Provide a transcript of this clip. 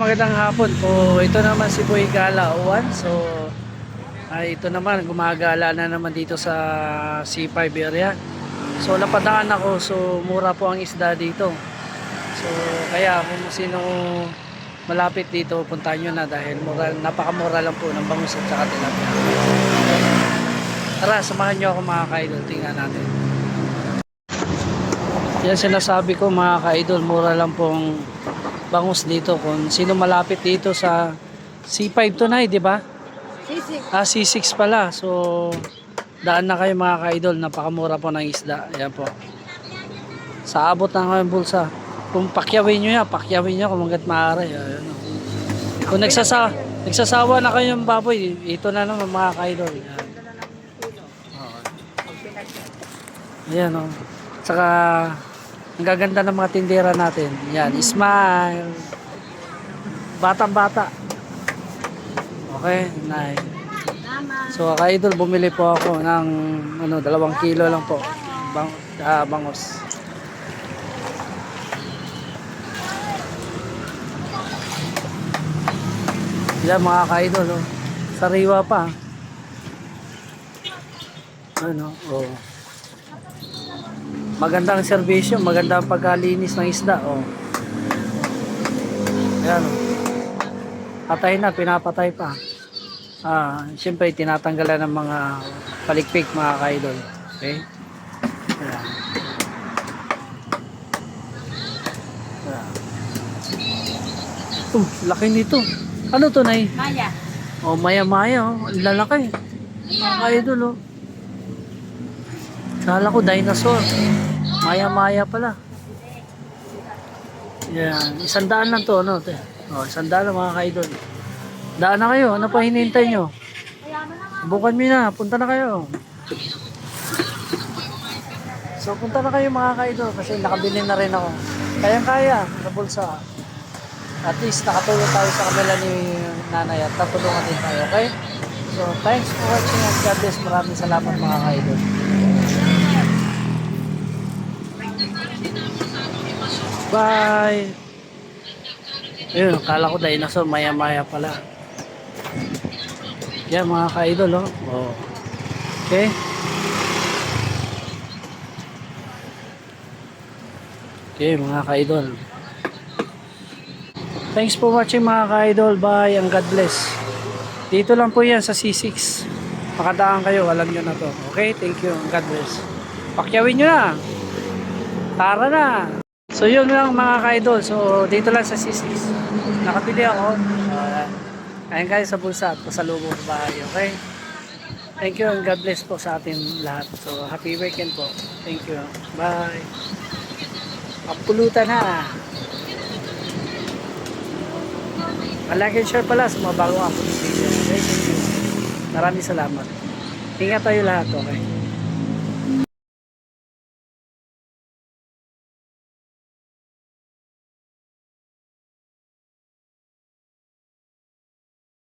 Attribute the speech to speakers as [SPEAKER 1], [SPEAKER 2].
[SPEAKER 1] Magandang hapon po. Ito naman si Boy Gala Owan. So, ay ito naman, gumagala na naman dito sa C5 area. So, napadaan ako. So, mura po ang isda dito. So, kaya kung sino malapit dito, puntahan nyo na dahil mura, napakamura lang po ng bangus at saka tilapia. Tara, samahan nyo ako mga ka-idol. Tingnan natin. Yan sinasabi ko mga ka-idol, mura lang pong bangus dito kung sino malapit dito sa C5 to na di ba?
[SPEAKER 2] Sisig.
[SPEAKER 1] Ah, C6 pala. So, daan na kayo mga ka-idol. Napakamura po ng isda. Ayan po. Sa abot ng aming bulsa. Kung pakyawin nyo yan, pakyawin nyo kung hanggat maaari. Ayan. Kung nagsasa nagsasawa na kayo ng baboy, ito na naman mga ka-idol. Ayan. Ayan o. Saka, ang gaganda ng mga tindera natin. Yan, smile. Batang bata. Okay, nice. So, ka-idol, bumili po ako ng ano, dalawang kilo lang po. Bang, ah, bangos. Yan mga ka-idol, oh. Sariwa pa. Ano, oh. Magandang serbisyo, magandang pagkalinis ng isda, oh. Yan, oh. Patay na, pinapatay pa. Ah, siyempre tinatanggalan ng mga palikpik mga kaidol. Okay? Ayan. Ayan. Oh, laki nito. Ano to, Nay?
[SPEAKER 2] Maya.
[SPEAKER 1] Oh, maya-maya, oh. Lalaki. Mga kaidol, oh. Kala ko dinosaur. Maya-maya pala. Yan. Isang daan lang to, ano? Te? Oh, isang daan lang mga kaidol. Daan na kayo. Ano pa hinihintay nyo? Bukan mo na. Punta na kayo. So, punta na kayo mga kaidol kasi nakabili na rin ako. Kayang-kaya sa bulsa. At least nakatulong tayo sa kanila ni nanay at tatulungan din tayo, okay? So, thanks for watching and God bless. Maraming salamat mga kaidol. Bye! Ayun, akala ko dinosaur, maya-maya pala. Yan mga ka-idol, oh. oh. Okay? Okay, mga ka-idol. Thanks for watching mga ka-idol. Bye and God bless. Dito lang po yan sa C6. Makadaan kayo, alam nyo na to. Okay, thank you. God bless. Pakyawin nyo na. Tara na. So yun lang mga ka-idol. So dito lang sa C6. Nakabili ako. Uh, ayun kayo sa bulsa at pasalubong sa bahay. Okay? Thank you and God bless po sa atin lahat. So happy weekend po. Thank you. Bye. Kapulutan. Like and share pala sa mga bagong upload video. Okay? Thank you. Maraming salamat. Ingat tayo lahat. Okay?